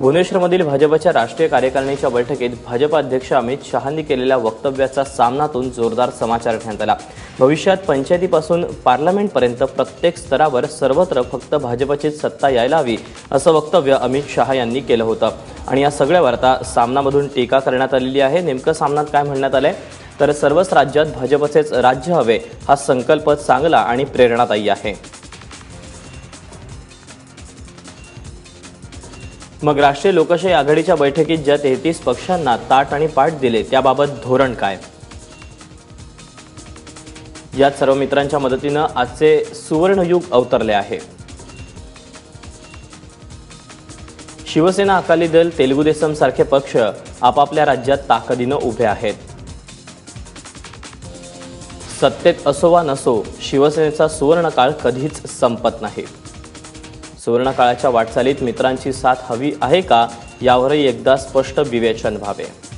भुवनेश्वरमधील भाजपच्या राष्ट्रीय कार्यकारिणीच्या बैठकीत भाजप अध्यक्ष अमित शहांनी केलेल्या वक्तव्याचा सामनातून जोरदार समाचार घेण्यात आला. भविष्यात पंचायतीपासून पार्लमेंटपर्यंत प्रत्येक स्तरावर सर्वत्र फक्त भाजपचीच सत्ता यायला हवी असं वक्तव्य अमित शहा यांनी केलं होतं. आणि या सगळ्यावर आता सामनामधून टीका करण्यात आलेली आहे. नेमकं सामनात काय म्हणण्यात आलंय? तर सर्वच राज्यात भाजपचेच राज्य हवे हा संकल्प चांगला आणि प्रेरणादायी आहे. मग राष्ट्रीय लोकशाही आघाडीच्या बैठकीत ज्या तेहतीस पक्षांना ताट आणि पाठ दिले त्याबाबत धोरण काय? यात सर्व मित्रांच्या मदतीनं आजचे सुवर्णयुग अवतरले आहे. शिवसेना अकाली दल तेलुगू देसम सारखे पक्ष आपापल्या राज्यात ताकदीनं उभे आहेत. सत्तेत असो वा नसो शिवसेनेचा सुवर्णकाळ कधीच संपत नाही. सुवर्णकाळाच्या वाटचालीत मित्रांची साथ हवी आहे का? यावरही एकदा स्पष्ट विवेचन व्हावे.